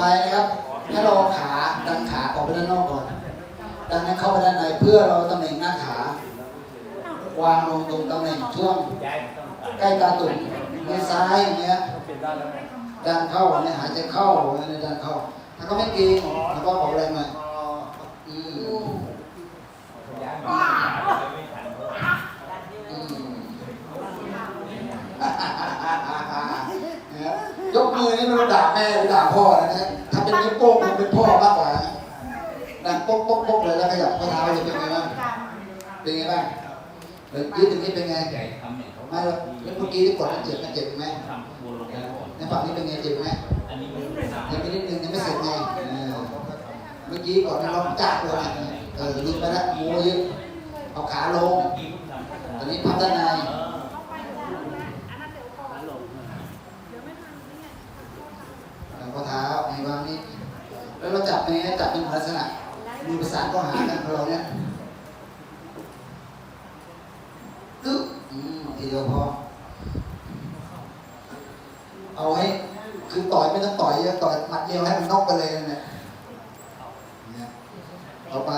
ไปนะครับ ให้เราเอาขาดันขาออกไปด้านนอกก่อน ดันให้เข้าไปด้านในเพื่อเราตำแหน่งหน้าขาวางลงตรงตำแหน่งช่วงใกล้ตาตุ่มมือซ้ายอย่างเงี้ยดันเข้าเนี่ยหายใจเข้าเนี่ยดันเข้า ถ้าก็ไม่เกรงแล้วก็ออกแรงหน่อยอืมอืม ยก มือนี่ไม่รู้ด่าแม่หรือด่าพ่อนะฮะถ้าเป็นนิ้วโป้งคงเป็นพ่อมากกว่านะดังโป๊กโป๊กโป๊กเลยแล้วขยับข้อเท้าจะเป็นไงบ้างเป็นไงบ้างเดี๋ยวยืดตรงนี้เป็นไงไม่หรอกแล้วเมื่อกี้ที่กดมันเจ็บมันเจ็บไหมในฝั่งนี้เป็นไงเจ็บไหมยังไม่นิดนึงยังไม่เสร็จไงเมื่อกี้ก่อนนั้นเราจ้าเลยนะเออยิงไปแล้วมูยึดเอาขาลงตอนนี้พับด้านใน แล้วก็เท้าใน วางนี้ แล้วเราจับเป็นไงจับเป็นลักษณะมือประสานก็หากันของเราเนี่ยตึ๊บอืมทีเดียวพอ เอาให้คือต่อยไม่ต้องต่อยเยอะต่อยหมัดเดียวให้มันนอกไปเลยเนี่ยต่อไป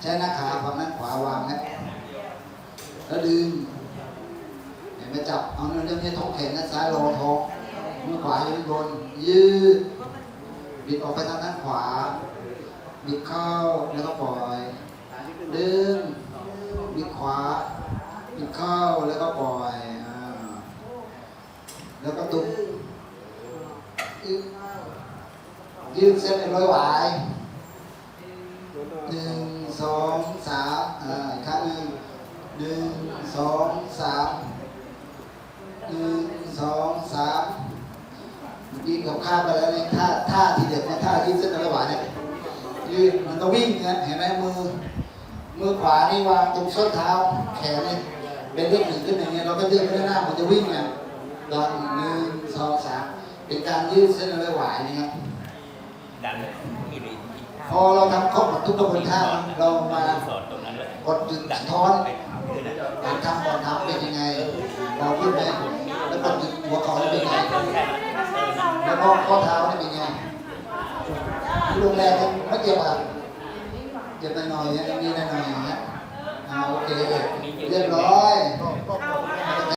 ใช้หน้าขาฝั่งนั้นขวาวางนะแล้วดึงเห็นไหมจับเอาเนื้อเนื้อท้องแขนด้านซ้ายรองท้องมือขวาอยู่บนยืด บิดออกไปทางด้านขวา บิดเข้าแล้วก็ปล่อยดึงบิดขวา บิดเข้าแล้วก็ปล่อยแล้วก็ตุ้มยืดเส้นเป็นร้อยหวายหนึ่งสองสามอ่าครั้งหนึ่งหนึ่งสองสามหนึ่งสองสามยิงกับข้ามไปแล้วนี่ท่าท่า ทีเด็ดเนี่ยท่ายืดเส้นระหว่างเนี่ยยืดมันก็วิ่งเนี่ยเห็นไหมมือ มือขวานี่วางตรงส้นเท้าแขนนี่เป็นเลขหนึ่งขึ้นอย่างเงี้ยเราก็ยืดไปด้านหน้ามันจะวิ่งเนี่ยตอนหนึ่งสองสามเป็นการยืดเส้นระหว่างนี่ครับดันที่ดีพอเราทำครบหมดทุกกระบวนท่าเรามาสอดตรงนั้นเลยกดจุดสะท้อนการทำก่อนทำเป็นยังไงเราพูดไหมแล้วกดจุดหัวเข่านี่เป็นยังไงแล้วก็ข้อเท้านี่เป็นไงที่โรงแรมไม่เจ็บอะเจ็บหน่อยๆอย่างนี้หน่อยๆอย่างเงี้ยอ่าโอเคเรียบร้อย